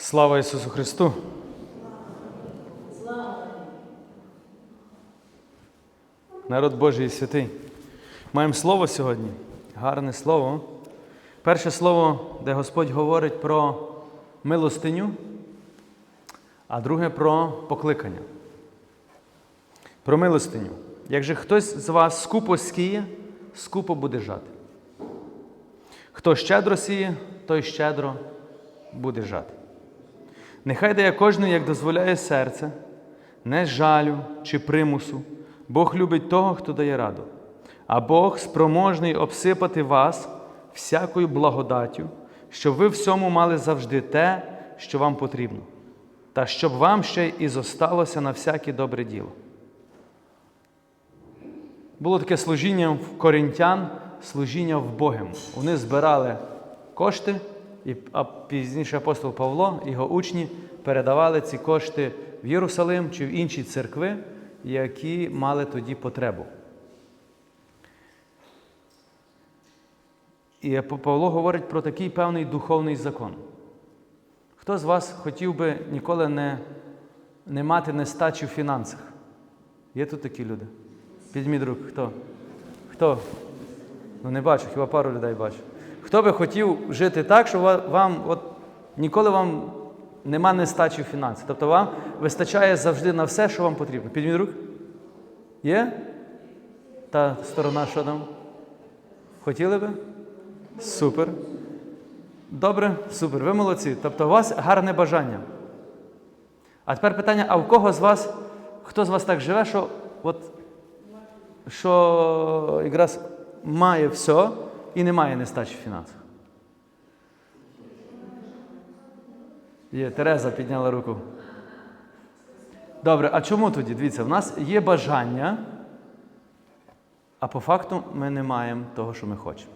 Слава Ісусу Христу! Народ Божий і святий. Маємо слово сьогодні. Гарне слово. Перше слово, де Господь говорить про милостиню, а друге про покликання. Про милостиню. Як же хтось з вас скупо скіє, скупо буде жати. Хто щедро сіє, той щедро буде жати. Нехай дає кожен, як дозволяє серце, не жалю чи примусу. Бог любить того, хто дає раду. А Бог спроможний обсипати вас всякою благодаттю, щоб ви всьому мали завжди те, що вам потрібно, та щоб вам ще і зосталося на всяке добре діло. Було таке служіння в коринтян, служіння в Богом. Вони збирали кошти, і пізніше апостол Павло і його учні передавали ці кошти в Єрусалим чи в інші церкви, які мали тоді потребу. І Павло говорить про такий певний духовний закон. Хто з вас хотів би ніколи не, не мати нестачі в фінансах? Є тут такі люди? Підміть рук, хто? Хто? Ну не бачу, хіба пару людей бачу. Хто би хотів жити так, що вам от, ніколи вам нема нестачі в фінансах? Тобто вам вистачає завжди на все, що вам потрібно. Підміть рук? Є? Та сторона, що там? Хотіли би? Супер. Добре, супер. Ви молодці. Тобто у вас гарне бажання. А тепер питання: а в кого з вас, хто з вас так живе, що от, що якраз має все і не має нестачі в фінансах? Є, Тереза підняла руку. Добре, а чому тоді? Дивіться, в нас є бажання, а по факту ми не маємо того, що ми хочемо.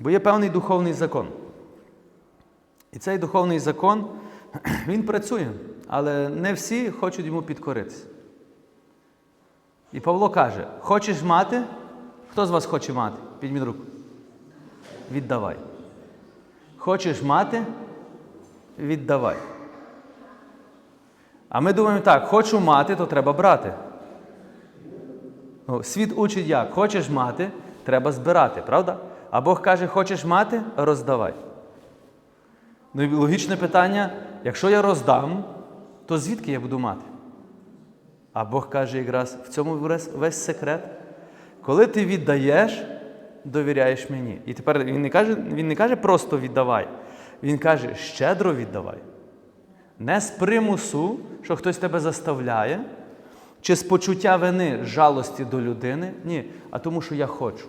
Бо є певний духовний закон. І цей духовний закон, він працює, але не всі хочуть йому підкоритися. І Павло каже: хочеш мати? Хто з вас хоче мати? Підміть руку. Віддавай. Хочеш мати? Віддавай. А ми думаємо так, хочу мати, то треба брати. Ну, Світ учить як? Хочеш мати, треба збирати, правда? А Бог каже, хочеш мати, роздавай. Ну і логічне питання: якщо я роздам, то звідки я буду мати? А Бог каже якраз в цьому весь секрет. Коли ти віддаєш, довіряєш мені. І тепер він не каже, він не каже просто віддавай. Він каже, щедро віддавай. Не з примусу, що хтось тебе заставляє, чи з почуття вини, жалості до людини. Ні, а тому, що я хочу.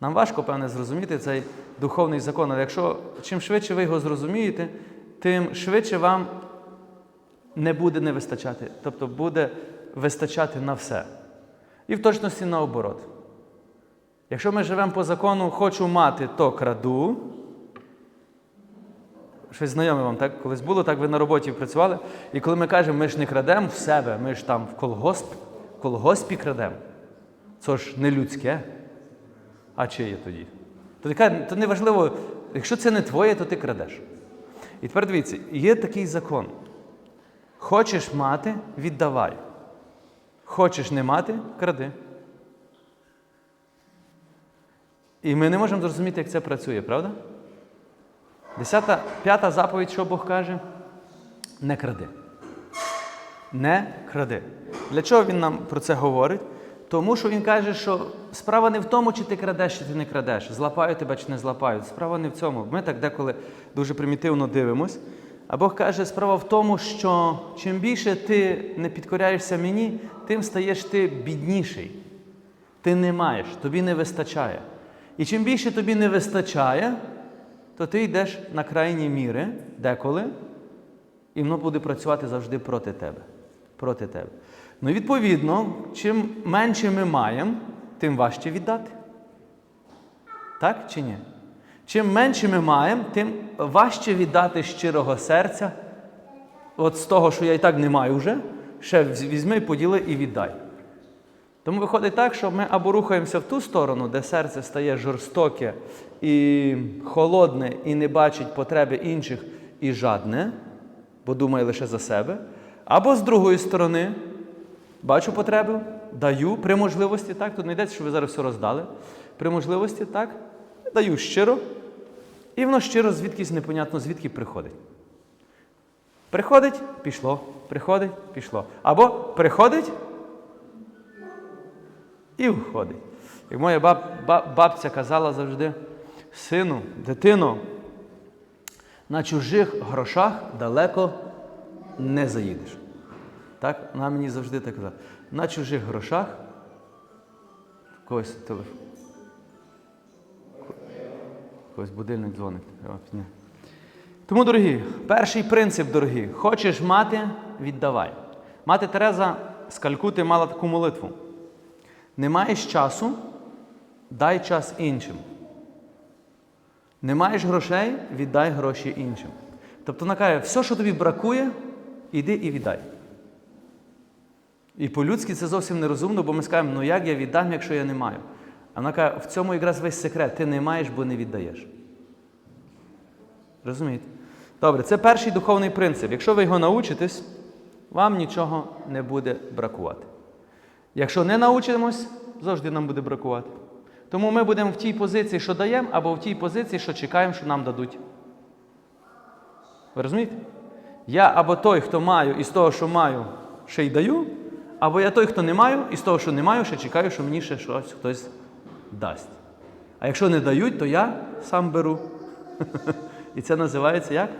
Нам важко, певне, зрозуміти цей духовний закон, але якщо чим швидше ви його зрозумієте, тим швидше вам не буде не вистачати. Тобто буде вистачати на все. І в точності наоборот. Якщо ми живемо по закону хочу мати, то краду. Щось знайоме вам, так? Колись було, так ви на роботі працювали. І коли ми кажемо, ми ж не крадемо в себе, ми ж там в колгосп, колгоспі крадемо. Це ж не людське. А чиє тоді? То то не важливо, якщо це не твоє, то ти крадеш. І тепер дивіться, є такий закон. Хочеш мати, віддавай. Хочеш не мати, кради. І ми не можемо зрозуміти, як це працює, правда? Десята, п'ята заповідь, що Бог каже? Не кради. Не кради. Для чого він нам про це говорить? Тому що він каже, що справа не в тому, чи ти крадеш, чи ти не крадеш, злапають тебе чи не злапають. Справа не в цьому. Ми так деколи дуже примітивно дивимось. А Бог каже, справа в тому, що чим більше ти не підкоряєшся мені, тим стаєш ти бідніший. Ти не маєш, тобі не вистачає. І чим більше тобі не вистачає, то ти йдеш на крайні міри деколи, і воно буде працювати завжди проти тебе. Проти тебе. Ну, відповідно, чим менше ми маємо, тим важче віддати. Так чи ні? Чим менше ми маємо, тим важче віддати щирого серця. От з того, що я і так не маю вже, ще візьми, поділи і віддай. Тому виходить так, що ми або рухаємося в ту сторону, де серце стає жорстоке і холодне, і не бачить потреби інших, і жадне, бо думає лише за себе. Або з другої сторони, бачу потребу, даю при можливості, так, тут не йдеться, що ви зараз все роздали. При можливості, так, даю щиро, і воно щиро звідкись непонятно, звідки приходить. Приходить, пішло, приходить, пішло. Або приходить і входить. Як моя баб, баб- бабця казала завжди, сину, дитино, на чужих грошах далеко не заїдеш. Так? Вона мені завжди так казала. На чужих грошах в когось телефон. Когось будильник дзвонить. Тому, дорогі, перший принцип, дорогі, хочеш мати, віддавай. Мати Тереза з Калькути мала таку молитву. Не маєш часу, дай час іншим. Не маєш грошей, віддай гроші іншим. Тобто вона каже, все, що тобі бракує, іди і віддай. І по-людськи це зовсім нерозумно, бо ми скажемо, ну як я віддам, якщо я не маю. А вона каже, в цьому якраз весь секрет. Ти не маєш, бо не віддаєш. Розумієте? Добре, це перший духовний принцип. Якщо ви його научитесь, вам нічого не буде бракувати. Якщо не научимось, завжди нам буде бракувати. Тому ми будемо в тій позиції, що даємо, або в тій позиції, що чекаємо, що нам дадуть. Ви розумієте? Я або той, хто маю, і з того, що маю, ще й даю, або я той, хто не маю, і з того, що не маю, ще чекаю, що мені ще щось хтось дасть. А якщо не дають, то я сам беру. І це називається як?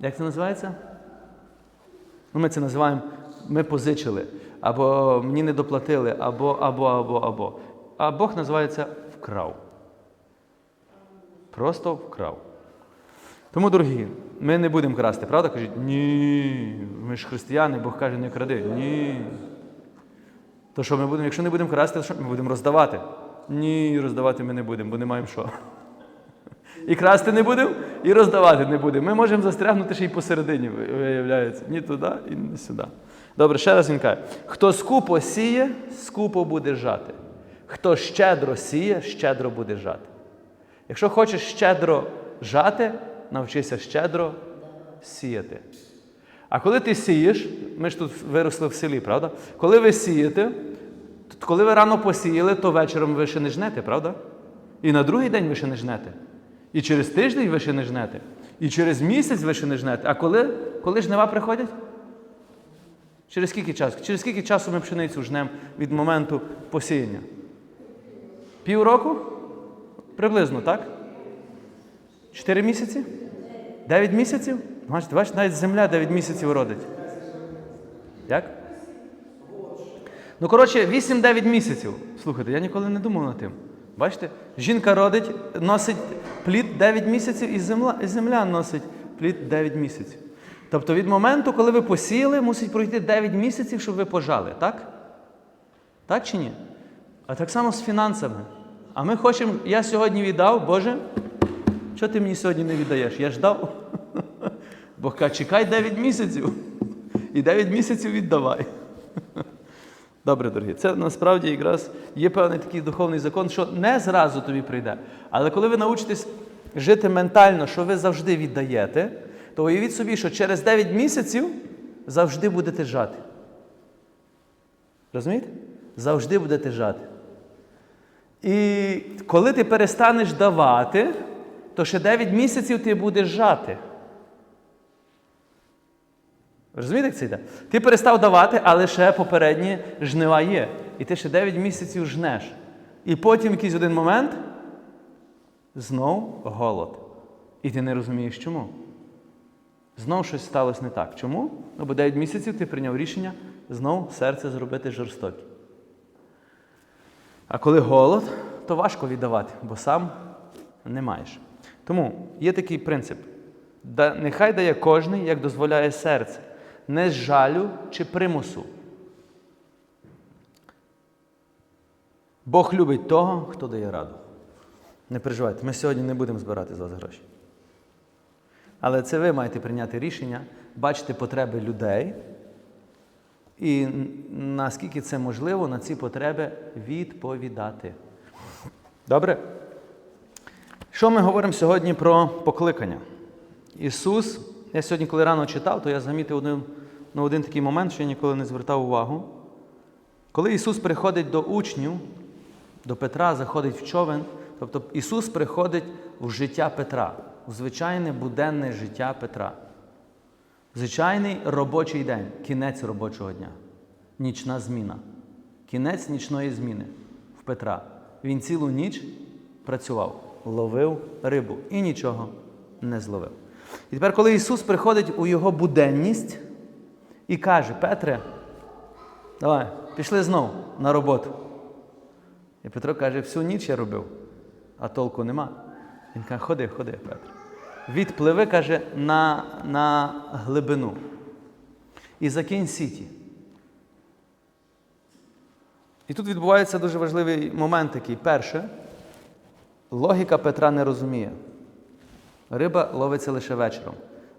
Як це називається? Ну, ми це називаємо ми позичили, або мені не доплатили, або, або, або, або. А Бог називається вкрав. Просто вкрав. Тому, дорогі, ми не будемо красти, правда? Кажіть, ні, ми ж християни, Бог каже, не кради. Ні. То що ми будемо, якщо не будемо красти, то що ми будемо роздавати? Ні, роздавати ми не будемо, бо не маємо що. І красти не будемо, і роздавати не будемо. Ми можемо застрягнути ще й посередині, виявляється. Ні туди, і не сюди. Добре, ще раз він каже: хто скупо сіє, скупо буде жати. Хто щедро сіє, щедро буде жати. Якщо хочеш щедро жати, навчися щедро сіяти. А коли ти сієш, ми ж тут виросли в селі, правда? Коли ви сієте, коли ви рано посіяли, то вечором ви ще не жнете, правда? І на другий день ви ще не жнете. І через тиждень ви ще не жнете. І через місяць ви ще не жнете. А коли, коли жнива приходять? Через скільки часу? Через скільки часу ми пшеницю жнемо від моменту посіяння? Півроку? Приблизно, так? Чотири місяці? Дев'ять місяців? Бачите, бачите, навіть земля 9 місяців родить. Як? Ну, коротше, 8-9 місяців. Слухайте, я ніколи не думав над тим. Бачите? Жінка родить, носить плід 9 місяців, і земля, і земля носить плід 9 місяців. Тобто від моменту, коли ви посіяли, мусить пройти 9 місяців, щоб ви пожали, так? Так чи ні? А так само з фінансами. А ми хочемо, я сьогодні віддав, Боже, що ти мені сьогодні не віддаєш? Я ж дав. Бог каже, чекай 9 місяців. І 9 місяців віддавай. Добре, дорогі, це насправді якраз є певний такий духовний закон, що не зразу тобі прийде. Але коли ви научитесь жити ментально, що ви завжди віддаєте, то уявіть собі, що через 9 місяців завжди будете жати. Розумієте? Завжди будете жати. І коли ти перестанеш давати, то ще 9 місяців ти будеш жати. Розумієте, як це йде? Ти перестав давати, але ще попередні жнива є. І ти ще 9 місяців жнеш. І потім якийсь один момент знов голод. І ти не розумієш чому. Знов щось сталося не так. Чому? Ну, бо 9 місяців ти прийняв рішення знов серце зробити жорстоке. А коли голод, то важко віддавати, бо сам не маєш. Тому є такий принцип. Нехай дає кожний, як дозволяє серце, не з жалю чи примусу. Бог любить того, хто дає раду. Не переживайте, ми сьогодні не будемо збирати з вас гроші. Але це ви маєте прийняти рішення, бачити потреби людей і наскільки це можливо, на ці потреби відповідати. Добре? Що ми говоримо сьогодні про покликання? Ісус, я сьогодні, коли рано читав, то я замітив один, ну, один такий момент, що я ніколи не звертав увагу. Коли Ісус приходить до учнів, до Петра, заходить в човен, тобто Ісус приходить в життя Петра, в звичайне буденне життя Петра. Звичайний робочий день, кінець робочого дня, нічна зміна. Кінець нічної зміни в Петра. Він цілу ніч працював, ловив рибу і нічого не зловив. І тепер, коли Ісус приходить у його буденність і каже: Петре, давай, пішли знов на роботу. І Петро каже, всю ніч я робив, а толку нема. Він каже, ходи, ходи, Петро. Відпливи, каже, на, на глибину. І закинь сіті. І тут відбувається дуже важливий момент такий. Перше, логіка Петра не розуміє. Риба ловиться лише вечором.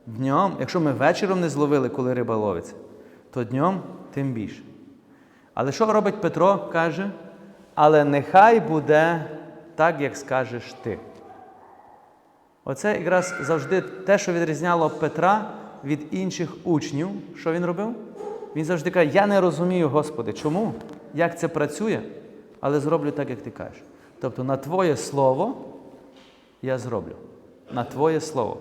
Днем, якщо ми вечором не зловили, коли риба ловиться, то днем тим більше. Але що робить Петро? Каже, але нехай буде так, як скажеш ти. Оце якраз завжди те, що відрізняло Петра від інших учнів. Що він робив? Він завжди каже, я не розумію, Господи, чому? Як це працює, але зроблю так, як ти кажеш. Тобто на Твоє слово я зроблю. На Твоє слово.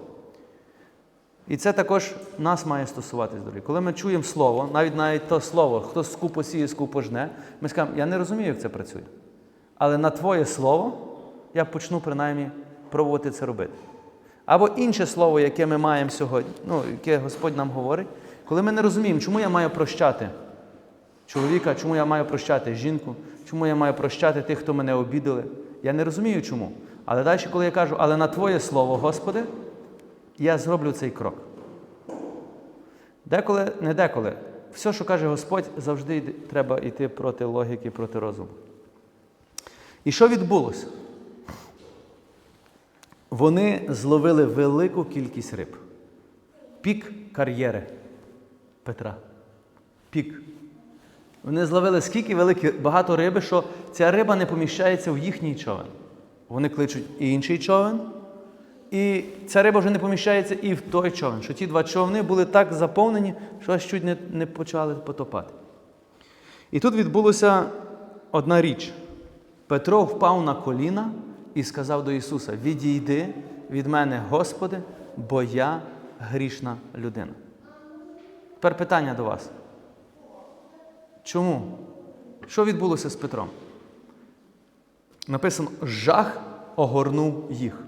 І це також нас має стосуватись, дорогі. Коли ми чуємо слово, навіть навіть то слово, хто скупо сіє, скупо жне, ми скажемо, я не розумію, як це працює. Але на Твоє слово я почну принаймні пробувати це робити. Або інше слово, яке ми маємо сьогодні, ну, яке Господь нам говорить, коли ми не розуміємо, чому я маю прощати чоловіка, чому я маю прощати жінку, чому я маю прощати тих, хто мене обідали. Я не розумію чому. Але далі, коли я кажу, але на Твоє слово, Господи, я зроблю цей крок. Деколи, не деколи. Все, що каже Господь, завжди треба йти проти логіки, проти розуму. І що відбулося? Вони зловили велику кількість риб. Пік кар'єри Петра. Пік. Вони зловили скільки великі, багато риби, що ця риба не поміщається в їхній човен. Вони кличуть інший човен, і ця риба вже не поміщається і в той човен. Що ті два човни були так заповнені, що аж чуть не, не почали потопати. І тут відбулося одна річ. Петро впав на коліна і сказав до Ісуса: Відійди від мене, Господи, бо я грішна людина. Тепер питання до вас. Чому? Що відбулося з Петром? Написано, жах огорнув їх.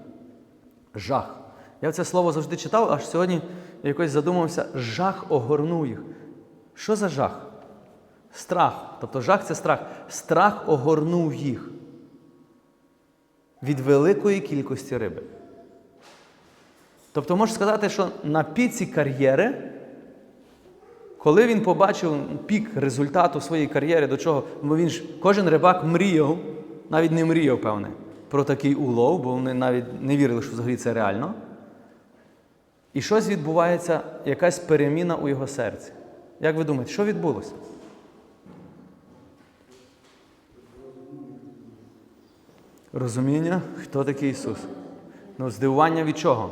Жах. Я це слово завжди читав, аж сьогодні якось задумався, жах огорнув їх. Що за жах? Страх. Тобто жах це страх. Страх огорнув їх від великої кількості риби. Тобто можна сказати, що на піці кар'єри, коли він побачив пік результату своєї кар'єри, до чого, бо він ж кожен рибак мріяв, навіть не мріяв, певне, про такий улов, бо вони навіть не вірили, що взагалі це реально. І щось відбувається, якась переміна у його серці. Як ви думаєте, що відбулося? Розуміння, хто такий Ісус? Ну, здивування від чого?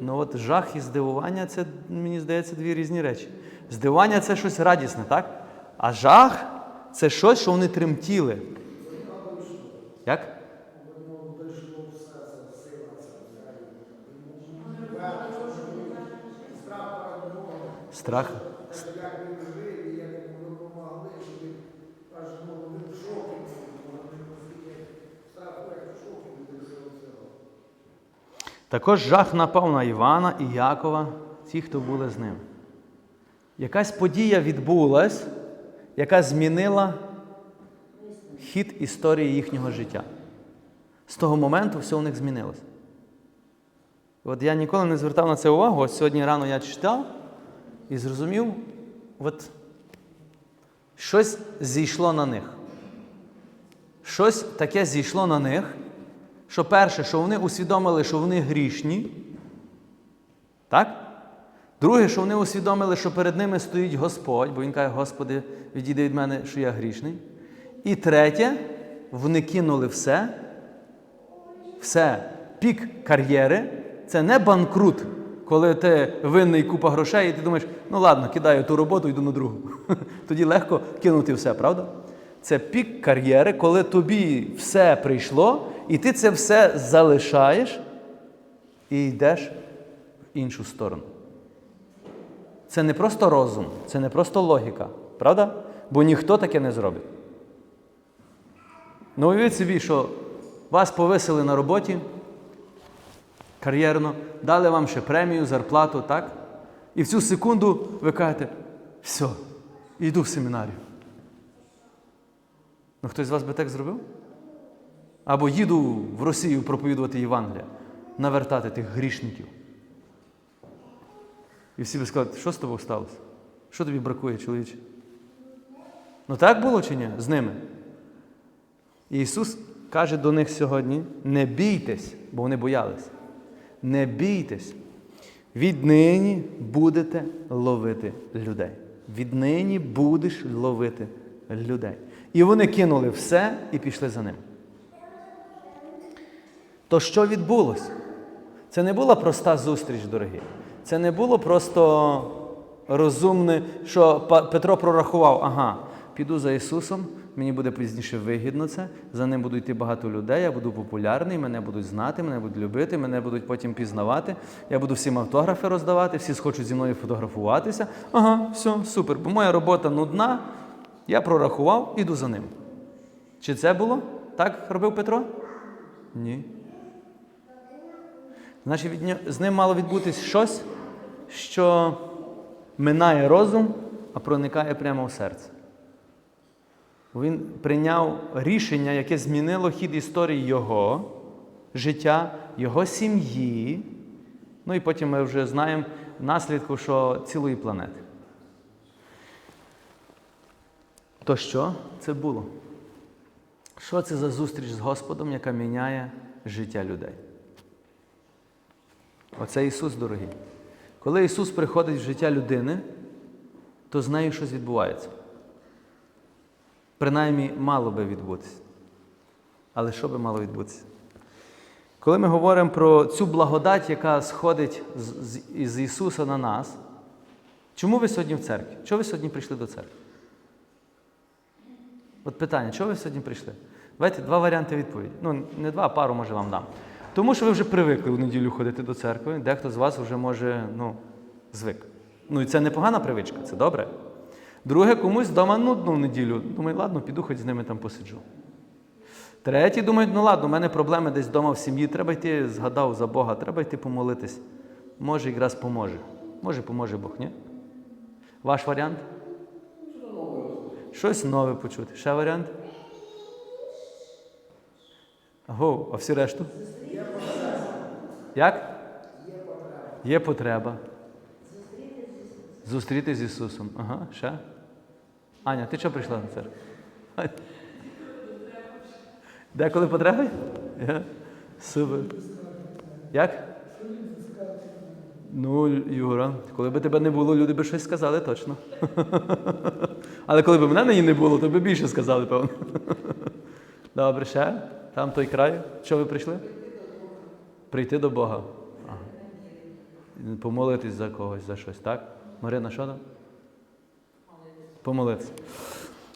Ну от жах і здивування це, мені здається, дві різні речі. Здивування це щось радісне, так? А жах це щось, що вони тремтіли. Як? Страх. Також жах напав на Івана і Якова, ті, хто були з ним. Якась подія відбулась, яка змінила хід історії їхнього життя. З того моменту все у них змінилось. От я ніколи не звертав на це увагу, ось сьогодні рано я читав і зрозумів, от щось зійшло на них. Щось таке зійшло на них, що перше, що вони усвідомили, що вони грішні. Так? Друге, що вони усвідомили, що перед ними стоїть Господь, бо Він каже, Господи, відійди від мене, що я грішний. І третє, вони кинули все все, пік кар'єри це не банкрут, коли ти винний купа грошей, і ти думаєш, ну ладно, кидаю ту роботу, йду на другу. Тоді легко кинути все, правда? Це пік кар'єри, коли тобі все прийшло, і ти це все залишаєш і йдеш в іншу сторону. Це не просто розум, це не просто логіка, правда? Бо ніхто таке не зробить. Ну, уявіть собі, що вас повисили на роботі кар'єрно, дали вам ще премію, зарплату, так? І в цю секунду ви кажете, все, йду в семінарію. Ну, хтось з вас би так зробив? Або їду в Росію проповідувати Євангелія, навертати тих грішників. І всі би сказали, що з тобою сталося? Що тобі бракує, чоловіче? Ну так було чи ні? З ними. І Ісус каже до них сьогодні: не бійтесь, бо вони боялись. Не бійтесь. Віднині будете ловити людей. Віднині будеш ловити людей. І вони кинули все і пішли за ним. То що відбулося? Це не була проста зустріч, дорогі. Це не було просто розумне, що Петро прорахував, ага, піду за Ісусом, мені буде пізніше вигідно це, за ним буде йти багато людей, я буду популярний, мене будуть знати, мене будуть любити, мене будуть потім пізнавати, я буду всім автографи роздавати, всі схочуть зі мною фотографуватися. Ага, все, супер. Бо моя робота нудна, я прорахував, іду за ним. Чи це було? Так робив Петро? Ні. Значить, з ним мало відбутись щось, що минає розум, а проникає прямо в серце. Він прийняв рішення, яке змінило хід історії його життя, його сім'ї. Ну і потім ми вже знаємо наслідку, що цілої планети. То що це було? Що це за зустріч з Господом, яка міняє життя людей? Оце Ісус, дорогий. Коли Ісус приходить в життя людини, то з нею щось відбувається. Принаймні, мало би відбутися. Але що би мало відбутися? Коли ми говоримо про цю благодать, яка сходить з, з, із Ісуса на нас, чому ви сьогодні в церкві? Чого ви сьогодні прийшли до церкви? От питання, чого ви сьогодні прийшли? Давайте два варіанти відповіді. Ну, не два, а пару може вам дам. Тому що ви вже привикли в неділю ходити до церкви, дехто з вас вже може, ну, звик. Ну і це непогана привичка, це добре. Друге, комусь вдома нудно в неділю. Думаю, ладно, піду хоч з ними там посиджу. Треті думають, ну ладно, у мене проблеми десь вдома в сім'ї, треба йти, згадав за Бога, треба йти помолитись. Може, якраз поможе. Може, поможе Бог, ні? Ваш варіант? Щось нове почути. Ще варіант? Го, а всі решту? Як? Є потреба. Зустрітися з Ісусом. Ага, ще. Аня, ти чого прийшла на церкву? Деколи потреби? Супер. Як? Ну, Юра, коли би тебе не було, люди би щось сказали точно. Але коли б мене не було, то би більше сказали, певно. Добре, ще? Там той край. Що ви прийшли? Прийти до Бога. Помолитись за когось, за щось, так? Марина, що там? Помолитися.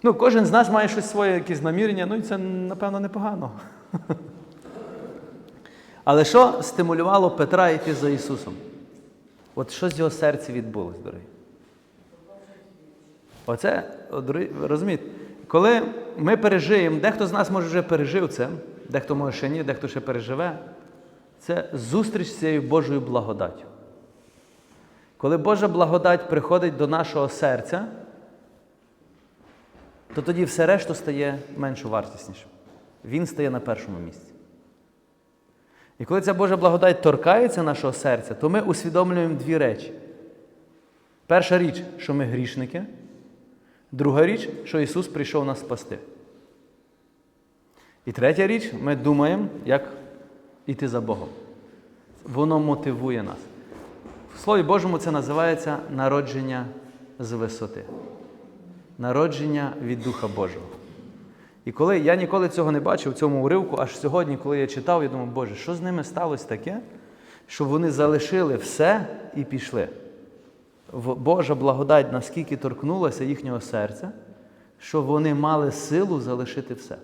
Ну, кожен з нас має щось своє, якісь намірення, ну і це, напевно, непогано. Але що стимулювало Петра йти за Ісусом? От що з його серця відбулось, дорогі? Оце, розумієте, коли ми пережиємо, дехто з нас може вже пережив це, дехто може ще ні, дехто ще переживе, це зустріч з цією Божою благодаттю. Коли Божа благодать приходить до нашого серця, то тоді все решту стає меншо вартіснішим. Він стає на першому місці. І коли ця Божа благодать торкається нашого серця, то ми усвідомлюємо дві речі. Перша річ, що ми грішники. Друга річ, що Ісус прийшов нас спасти. І третя річ, ми думаємо, як йти за Богом. Воно мотивує нас. В Слові Божому це називається народження з висоти. Народження від Духа Божого. І коли я ніколи цього не бачив в цьому уривку, аж сьогодні, коли я читав, я думав, Боже, що з ними сталося таке, що вони залишили все і пішли. Божа благодать наскільки торкнулася їхнього серця, що вони мали силу залишити все.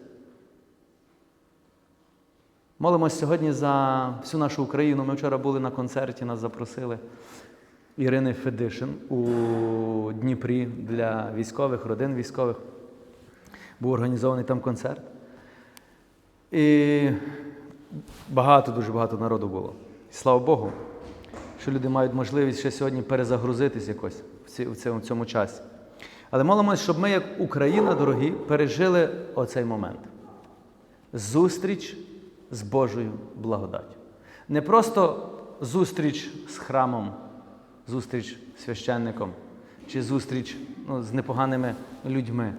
Молимось сьогодні за всю нашу Україну. Ми вчора були на концерті, нас запросили Ірини Федишин у Дніпрі для військових, родин військових. Був організований там концерт. І багато, дуже багато народу було. Слава Богу, що люди мають можливість ще сьогодні перезагрузитись якось в цьому часі. Але молимось, щоб ми, як Україна, дорогі, пережили оцей момент. Зустріч з Божою благодаттю. Не просто зустріч з храмом, зустріч з священником чи зустріч ну, з непоганими людьми.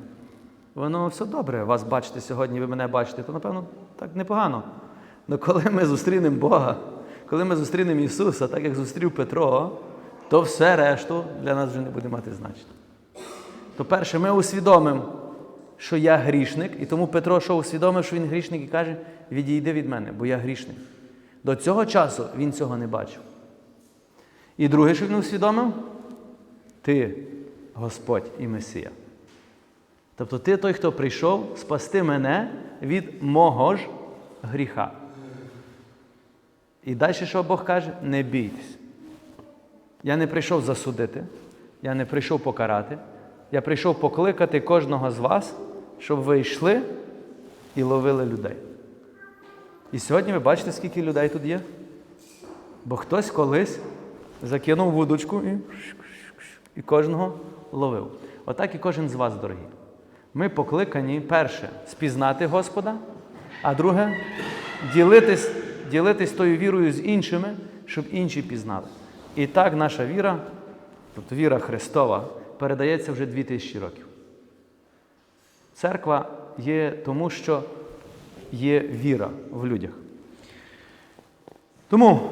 Воно все добре. Вас бачите сьогодні, ви мене бачите, то напевно так непогано. Але коли ми зустрінемо Бога, коли ми зустрінемо Ісуса, так як зустрів Петро, то все решту для нас вже не буде мати значення. То перше, ми усвідомимо, що я грішник, і тому Петро, що усвідомив, що він грішник, і каже: відійди від мене, бо я грішник. До цього часу він цього не бачив. І друге, що він усвідомив, ти Господь і Месія. Тобто ти той, хто прийшов спасти мене від мого ж гріха. І далі, що Бог каже, не бійтесь. Я не прийшов засудити, я не прийшов покарати, я прийшов покликати кожного з вас, щоб ви йшли і ловили людей. І сьогодні ви бачите, скільки людей тут є? Бо хтось колись закинув вудочку і, і кожного ловив. Отак і кожен з вас, дорогі. Ми покликані, перше, спізнати Господа, а друге ділитись, ділитись тою вірою з іншими, щоб інші пізнали. І так наша віра, тобто віра Христова, передається вже 2000 років. Церква є тому, що є віра в людях. Тому,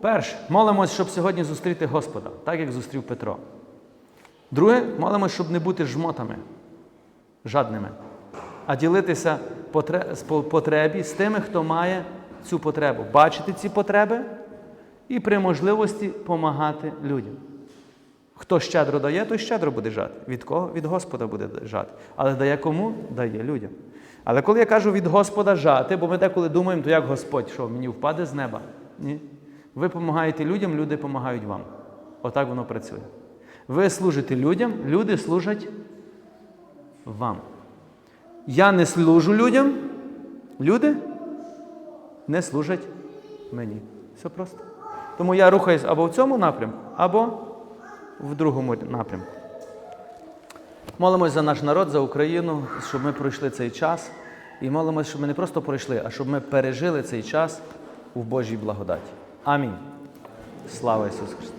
перше, молимось, щоб сьогодні зустріти Господа, так як зустрів Петро. Друге, молимось, щоб не бути жмотами, жадними, а ділитися потребі з тими, хто має цю потребу, бачити ці потреби і при можливості допомагати людям. Хто щедро дає, той щедро буде жати. Від кого? Від Господа буде жати. Але дає кому? Дає людям. Але коли я кажу від Господа жати, бо ми деколи думаємо, то як Господь, що мені впаде з неба? Ні. Ви допомагаєте людям, люди допомагають вам. Отак воно працює. Ви служите людям, люди служать вам. Я не служу людям, люди не служать мені. Все просто. Тому я рухаюсь або в цьому напрямку, або в другому напрямку. Молимось за наш народ, за Україну, щоб ми пройшли цей час. І молимось, щоб ми не просто пройшли, а щоб ми пережили цей час у Божій благодаті. Амінь. Слава Ісусу Христу!